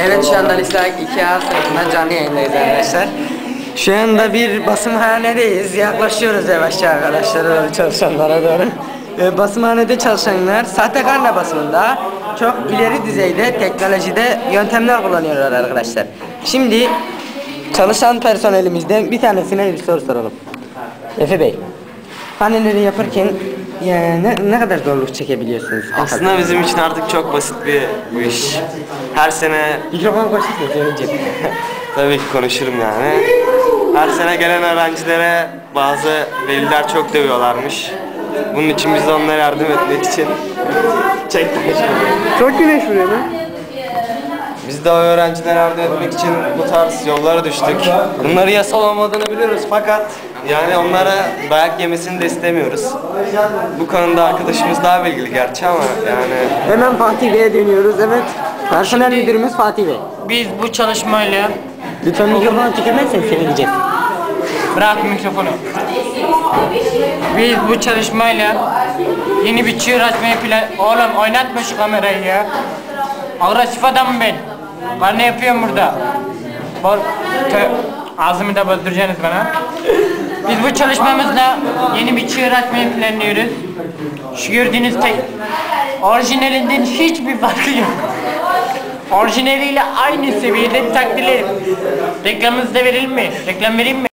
Evet şu anda Lise 2A sınıfında canlı yayındayız arkadaşlar. Şu anda bir basımhanedeyiz. Yaklaşıyoruz yavaşça arkadaşlar orada çalışanlara doğru. Ee, basımhanede çalışanlar sahte basımında çok ileri düzeyde teknolojide yöntemler kullanıyorlar arkadaşlar. Şimdi çalışan personelimizden bir tanesine bir soru soralım. Efe Bey, paneleri yaparken yani ne, ne kadar zorluk çekebiliyorsunuz? Aslında bizim için artık çok basit bir bu iş. Her sene Mikrofon koşuyorsunuz önce. tabii ki konuşurum yani. Her sene gelen öğrencilere bazı veliler çok dövüyorlarmış. Bunun için biz de onlara yardım etmek için çek Çok güneş vuruyor lan. Biz de o öğrencilere yardım etmek için bu tarz yollara düştük. Bunları yasal olmadığını biliyoruz fakat yani onlara dayak yemesini de istemiyoruz. Bu konuda arkadaşımız daha bilgili gerçi ama yani Hemen Fatih Bey'e dönüyoruz. Evet. Personel müdürümüz Fatih Bey. Biz bu çalışmayla Lütfen mikrofonu tükürmezsen sevineceğiz. bırak mikrofonu. Biz bu çalışmayla yeni bir çığır açmayı plan... Oğlum oynatma şu kamerayı ya. Agresif adamım ben. Ben ne yapıyorum burada? Bol... Tö... Ağzımı da bozduracaksınız bana. Biz bu çalışmamızla yeni bir çığır açmayı planlıyoruz. Şu gördüğünüz tek... Orijinalinden hiçbir farkı yok. Orijinaliyle aynı seviyede takdirlerim. Reklamınızı da verelim mi? Reklam vereyim mi?